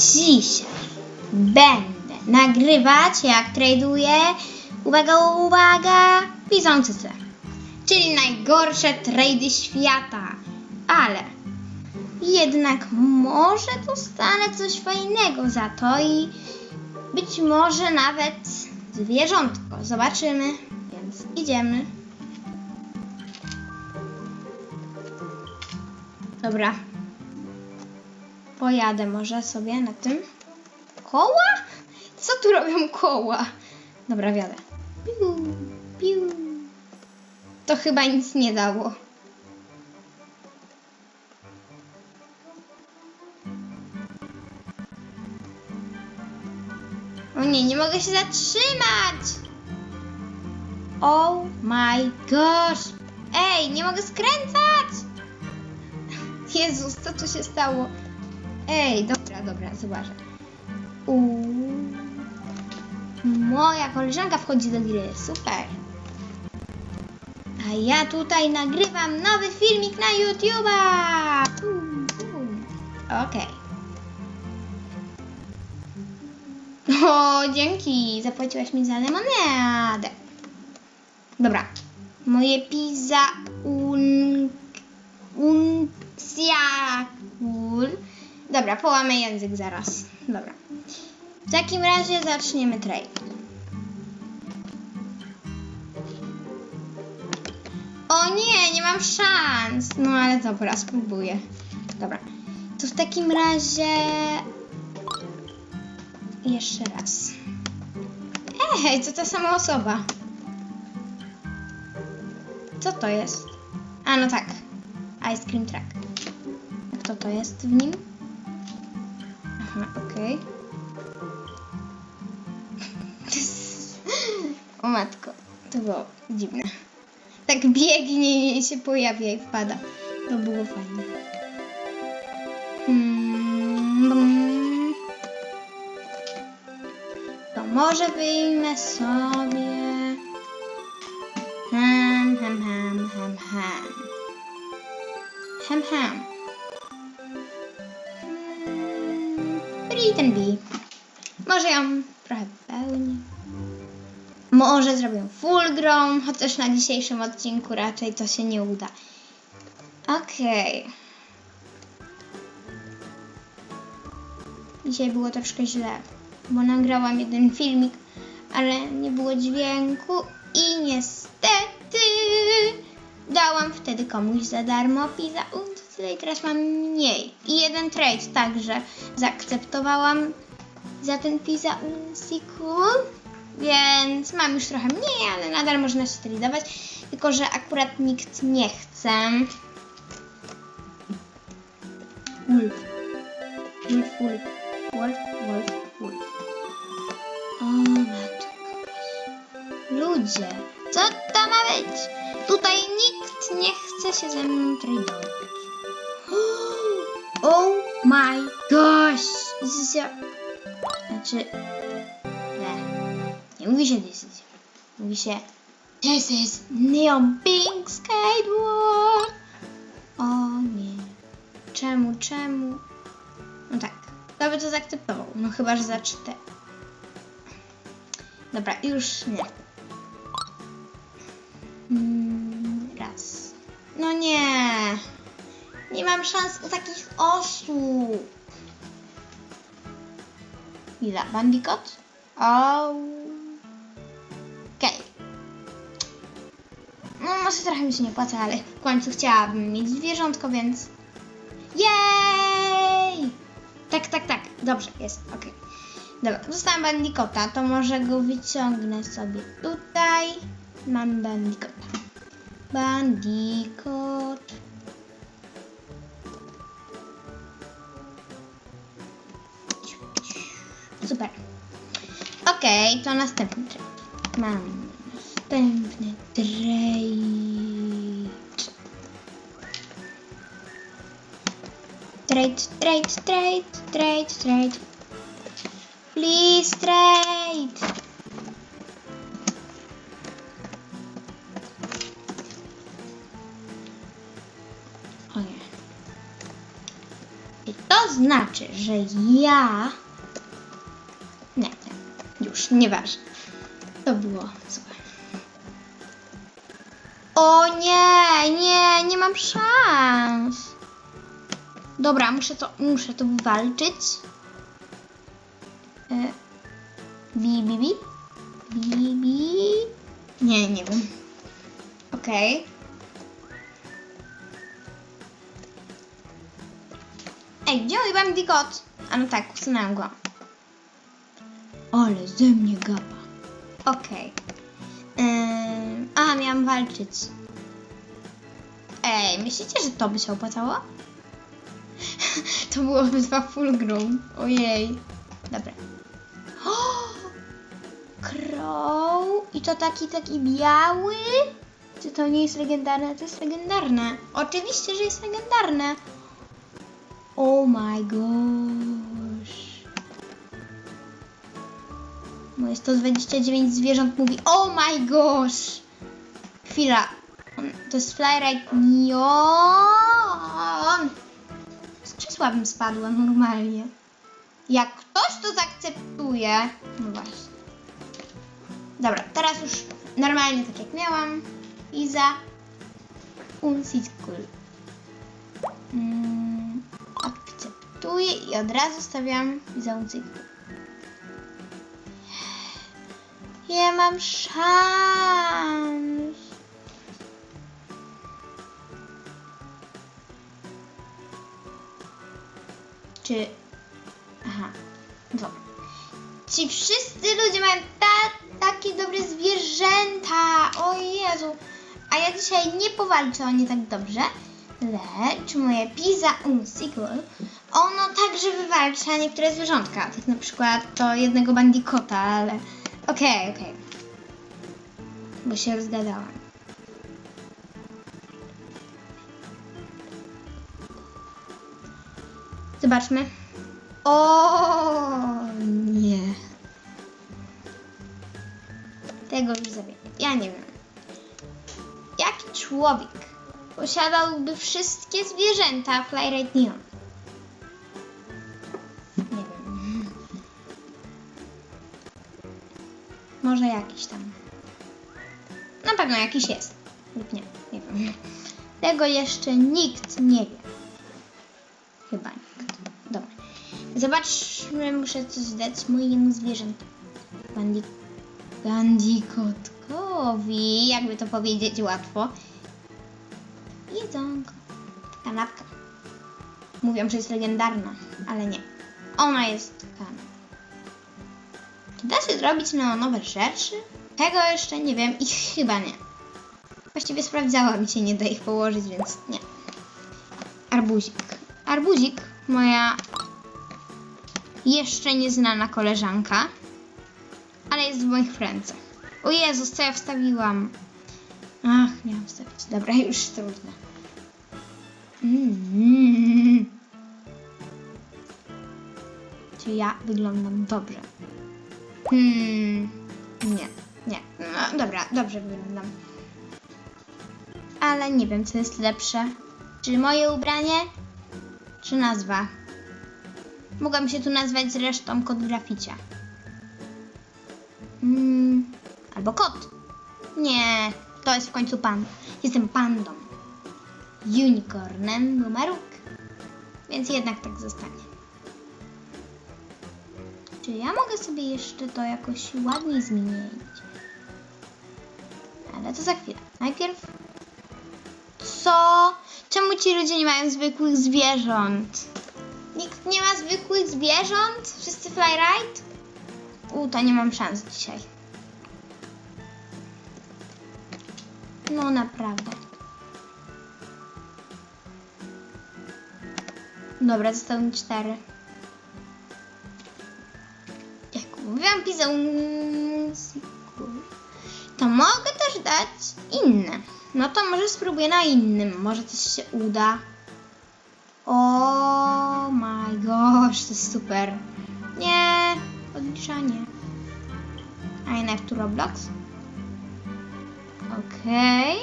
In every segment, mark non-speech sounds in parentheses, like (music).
Dzisiaj będę nagrywać, jak traduję, uwaga, uwaga, Bizoncyce. Czyli najgorsze trady świata. Ale jednak może dostanę coś fajnego za to i być może nawet zwierzątko. Zobaczymy. Więc idziemy. Dobra. Pojadę może sobie na tym. Koła? Co tu robią koła? Dobra, wiadę. Piu, piu. To chyba nic nie dało. O nie, nie mogę się zatrzymać! Oh my gosh! Ej, nie mogę skręcać! Jezus, co tu się stało? Ej, dobra, dobra, zobaczę. Uuu. Moja koleżanka wchodzi do gry, super. A ja tutaj nagrywam nowy filmik na YouTube'a. Okej. O, dzięki, zapłaciłaś mi za lemoniadę. Dobra. Moje pizza un... unciakul. Dobra, połamę język zaraz. Dobra. W takim razie zaczniemy trade. O nie, nie mam szans. No ale dobra, spróbuję. Dobra. To w takim razie... Jeszcze raz. Ej, to ta sama osoba. Co to jest? A, no tak. Ice Cream Truck. Kto to jest w nim? Aha, okej. O matko, to było dziwne. Tak biegnie i się pojawia i wpada. To było fajne. Hmm. To może wyjmę sobie... Ham, ham, ham, ham, ham. Ham, ham. Bee. Może ją trochę pełni. Może zrobię full chociaż na dzisiejszym odcinku raczej to się nie uda. Okej. Dzisiaj było troszkę źle, bo nagrałam jeden filmik, ale nie było dźwięku i niestety dałam wtedy komuś za darmo pizza Uncle i teraz mam mniej. I jeden trade także zaakceptowałam za ten pizza Uncle. Więc mam już trochę mniej, ale nadal można się tradować. Tylko, że akurat nikt nie chce. Wolf. Wolf, wolf. Wolf, wolf, wolf. O. Ludzie, co to ma być? Tutaj nikt nie chce się ze mną tradować. Oh my gosh! This is a... Znaczy... Nie. Nie mówi się is. Mówi się This is Neon Pink Skateboard. O nie. Czemu, czemu? No tak. Kto by to zaakceptował? No chyba, że za cztery. Dobra, już nie. Mam szans u takich osób. Ile? Bandicot? O. Okej. No może trochę mi się nie płaca, ale w końcu chciałabym mieć zwierzątko, więc... Jej! Tak, tak, tak. Dobrze, jest, okej. Dobra, dostałam bandikota, to może go wyciągnę sobie tutaj. Mam bandikota. Bandikot. Okej, to następny trade. Mam następny trade. Trade, trade, trade, trade, trade. Please trade. O nie. Czy to znaczy, że ja... Nieważne. To było złe. O nie, nie, nie mam szans. Dobra, muszę to, muszę to wywalczyć. E, Bi, bi, bi. Bi, bi. Nie, nie wiem. Okej. Ej, gdzie mój bandicoot? A no tak, usunąłem go. Ale ze mnie gapa. Okej. Ym, a, miałam walczyć. Ej, myślicie, że to by się opłacało? (laughs) to byłoby dwa full groom. Ojej. Dobra. Crow. I to taki, taki biały? Czy to nie jest legendarne? To jest legendarne. Oczywiście, że jest legendarne. Oh my gosh. Moje 129 zwierząt mówi Oh my gosh. Chwila. To jest Flyride Neon. Z krzesła spadła normalnie. Jak ktoś to zaakceptuje. No właśnie. Dobra, teraz już normalnie tak jak miałam. Iza. Unsitkul. Mm, akceptuję i od razu stawiam Iza Unsitkul. Nie mam szans. Czy... Aha, dobra. Ci wszyscy ludzie mają ta, takie dobre zwierzęta. O Jezu. A ja dzisiaj nie powalczę o nie tak dobrze. Lecz moje Pizza Unsequel, ono także wywalcza niektóre zwierzątka. Tak na przykład to jednego bandikota, ale... Okej, okej. Bo się rozgadałam. Zobaczmy. O nie. Tego już zabiję. Ja nie wiem. Jaki człowiek posiadałby wszystkie zwierzęta Flyrate Neon? Może jakiś tam. Na pewno jakiś jest. Lub nie. Nie wiem. Tego jeszcze nikt nie wie. Chyba nikt. Dobra. Zobaczmy, muszę coś dać mojemu zwierzętu. Bandi... Bandikotkowi, jakby to powiedzieć łatwo. Jedzonko. Kanapka. Mówią, że jest legendarna, ale nie. Ona jest kanapka. Czy da się zrobić nowe rzeczy? Tego jeszcze nie wiem i chyba nie. Właściwie sprawdzałam i się nie da ich położyć, więc nie. Arbuzik. Arbuzik, moja jeszcze nieznana koleżanka, ale jest w moich rękach. O Jezus, co ja wstawiłam? Ach, miałam wstawić. Dobra, już trudno. Mm. Czy ja wyglądam dobrze? Hmm, nie, nie. No, dobra, dobrze wyglądam. Ale nie wiem, co jest lepsze. Czy moje ubranie, czy nazwa? Mogłam się tu nazwać zresztą kot graficia. Mm, albo kot. Nie, to jest w końcu pan. Jestem pandą. Unicornem numeruk. Więc jednak tak zostanie. Czy ja mogę sobie jeszcze to jakoś ładniej zmienić? Ale to za chwilę. Najpierw... Co? Czemu ci ludzie nie mają zwykłych zwierząt? Nikt nie ma zwykłych zwierząt? Wszyscy flyride? U, to nie mam szans dzisiaj. No naprawdę. Dobra, zostały mi cztery. Mówiłam, pisał to mogę też dać inne. No to może spróbuję na innym. Może coś się uda. O my gosh, to jest super. Nie, odliczanie. I have to Roblox. Okej.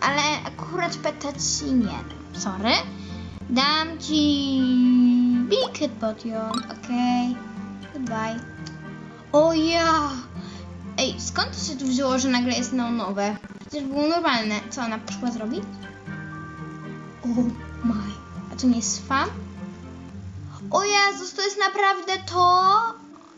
Ale akurat pytać nie dam. Sorry. Dam ci. Big Hit Potion. Okej. Goodbye. O ja! Ej, skąd to się tu wzięło, że nagle jest neonowe? Przecież było normalne. Co ona przyszła zrobić? Oh my. A to nie jest spam? O Jezus, to jest naprawdę to?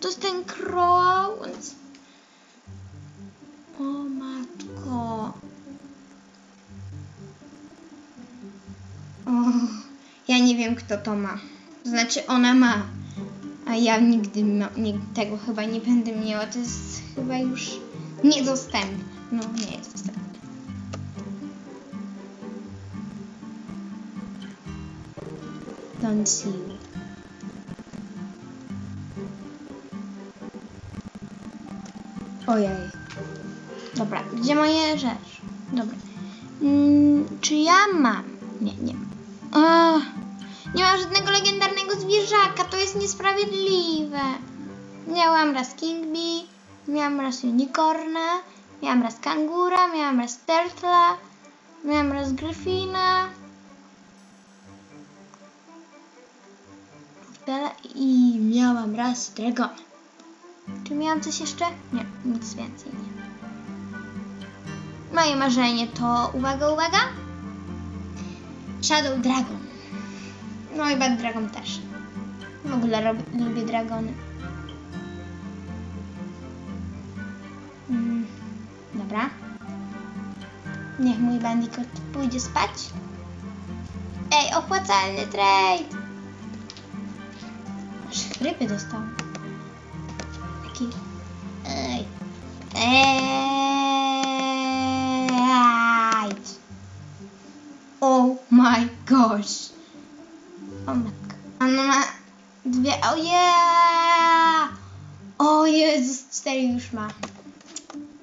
To jest ten crow? O matko. O, ja nie wiem, kto to ma. Znaczy, ona ma. A ja nigdy nie, tego chyba nie będę miała. To jest chyba już niedostępne. No, nie jest dostępne. Don't see you. Ojej. Dobra, gdzie moje rzeczy? Dobra. Mm, czy ja mam? Nie, nie. Ach, nie mam żadnego legendarnego zwierzaka, to jest niesprawiedliwe. Miałam raz King Bee, miałam raz Unicorna, miałam raz Kangura, miałam raz Turtla, miałam raz Gryfina. I miałam raz Dragona. Czy miałam coś jeszcze? Nie, nic więcej nie. Moje marzenie to, uwaga, uwaga, Shadow Dragon. No i Bad Dragon też. W ogóle rob, lubię dragony. Mm, dobra. Niech mój bandicoot pójdzie spać. Ej, opłacalny trade! Aż chrypy dostał. Taki... Ej. Ej. Oh my gosh. O matka. Ona ma dwie. O yeah! O Jezus, cztery już ma.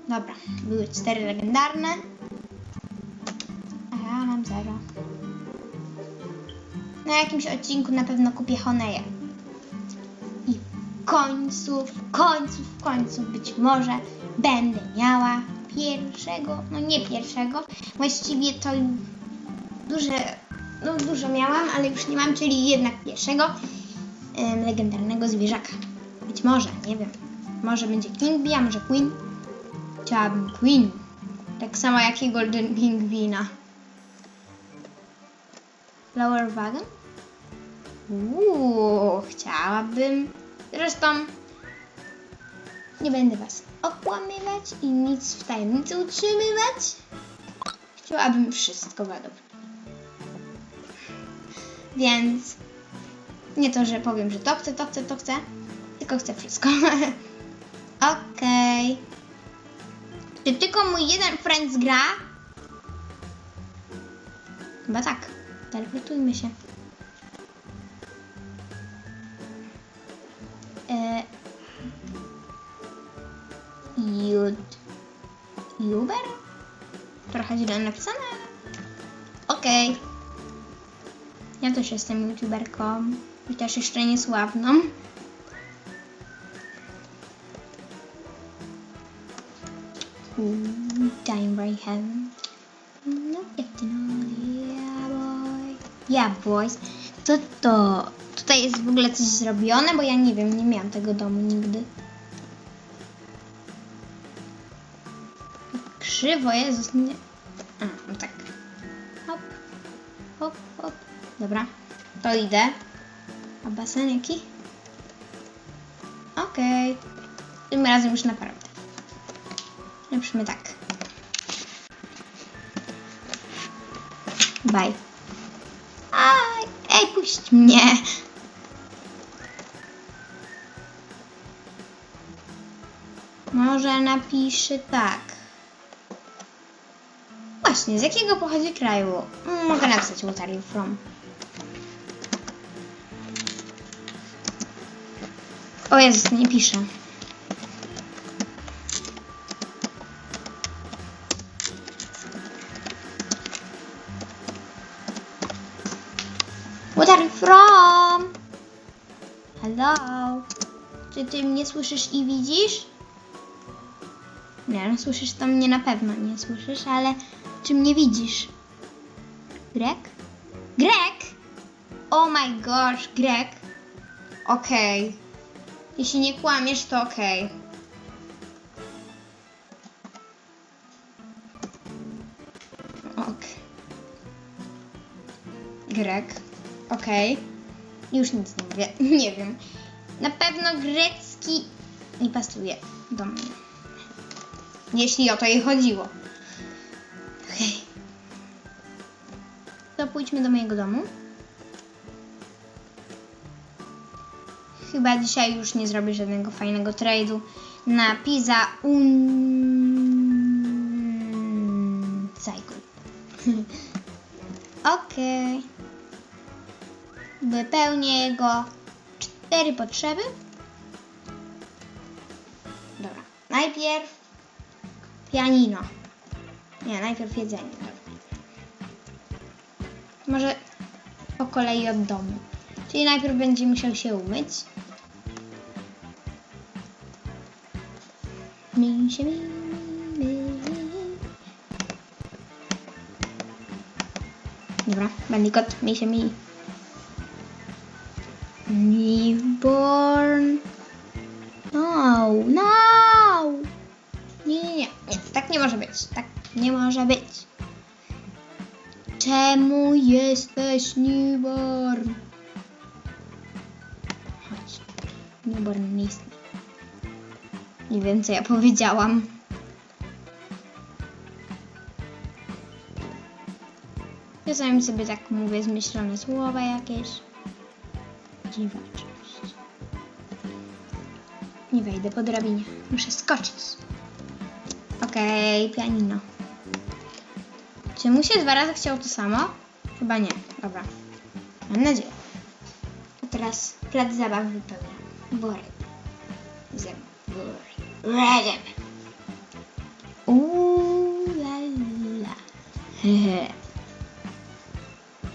Dobra, były cztery legendarne. A ja mam zero. Na jakimś odcinku na pewno kupię Honeję. I w końcu, w końcu, w końcu być może będę miała pierwszego, no nie pierwszego, właściwie to duże, no dużo miałam, ale już nie mam, czyli jednak pierwszego legendarnego zwierzaka. Być może, nie wiem. Może będzie King Bee, a może Queen. Chciałabym Queen. Tak samo jak i Golden Pingwina. Flower Wagon? Uuu, chciałabym. Zresztą nie będę Was okłamywać i nic w tajemnicy utrzymywać. Chciałabym wszystko według. Więc nie to, że powiem, że to chcę, to chcę, to chcę, tylko chcę wszystko. (laughs) Okej. Czy tylko mój jeden friend gra? Chyba tak. Teleportujmy się. E... Jud... Juber? Trochę źle napisane, ale... Okej. Ja też jestem youtuberką. Też jeszcze niesławną. Time right heaven. No, yeah, boy. Yeah, boys. Co to? Tutaj jest w ogóle coś zrobione, bo ja nie wiem, nie miałam tego domu nigdy. Krzywo, Jezus, nie... A, no tak. Hop, hop, hop. Dobra, to idę. A basen jaki? Okej. Tym razem już naprawdę. Napiszmy tak. Bye. Aj, ej, puść mnie. Może napiszę tak. Właśnie, z jakiego pochodzi kraju? Mogę napisać what are you from. O Jezus, nie piszę. What are you from? Hello? Czy ty mnie słyszysz i widzisz? Nie, no słyszysz to mnie na pewno nie słyszysz, ale czy mnie widzisz? Greg? Greg? Oh my gosh, Greg. Okej. Jeśli nie kłamiesz, to okej. Ok. Greg. Okej. Już nic nie mówię. (laughs) Nie wiem. Na pewno grecki nie pasuje do mnie. Jeśli o to jej chodziło. Okej. To pójdźmy do mojego domu. Chyba dzisiaj już nie zrobię żadnego fajnego trade'u na Pizza Un... Cycle. (laughs) Okej. Wypełnię jego cztery potrzeby. Dobra. Najpierw pianino. Nie, najpierw jedzenie. Może po kolei od domu. Czyli najpierw będzie musiał się umyć. Mi się mi, mi, mi. Dobra, bandikot, mi się mi. Newborn. No, no! Nie, nie, nie, nie, tak nie może być. Tak nie może być. Czemu jesteś newborn? Chodź. Newborn nie istnieje. Nie wiem, co ja powiedziałam. Czasami sobie tak mówię zmyślone słowa jakieś. Dziwaczność. Nie wejdę po drabinie. Muszę skoczyć. Okej, pianino. Czy mu się dwa razy chciało to samo? Chyba nie. Dobra. Mam nadzieję. A teraz plac zabaw wypełnia. Worek. Razem. Uuu, la, la. (laughs)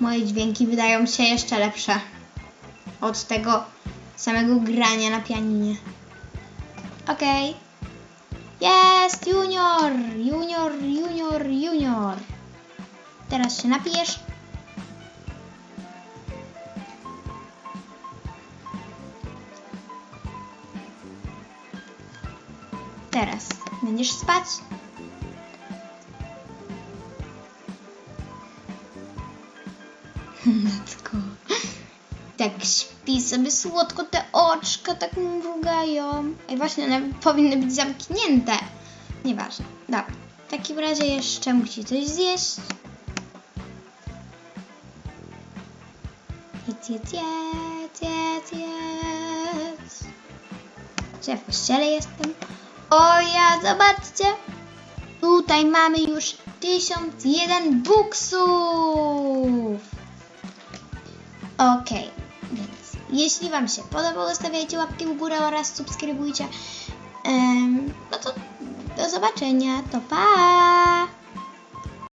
Moje dźwięki wydają się jeszcze lepsze od tego samego grania na pianinie. Okej. Jest, junior, junior, junior, junior. Teraz się napijesz. Teraz będziesz spać. (laughs) Matko. Tak śpi sobie słodko, te oczka tak mrugają. Ej, właśnie one powinny być zamknięte. Nieważne. Dobra. W takim razie jeszcze musi coś zjeść. Jedz, jedz, jedz, jedz, jedz. Czy ja w kościele jestem? O ja, zobaczcie! Tutaj mamy już 1001 buksów! Okej, więc jeśli Wam się podobało, stawiajcie łapki w górę oraz subskrybujcie. Em, no to do zobaczenia, to pa!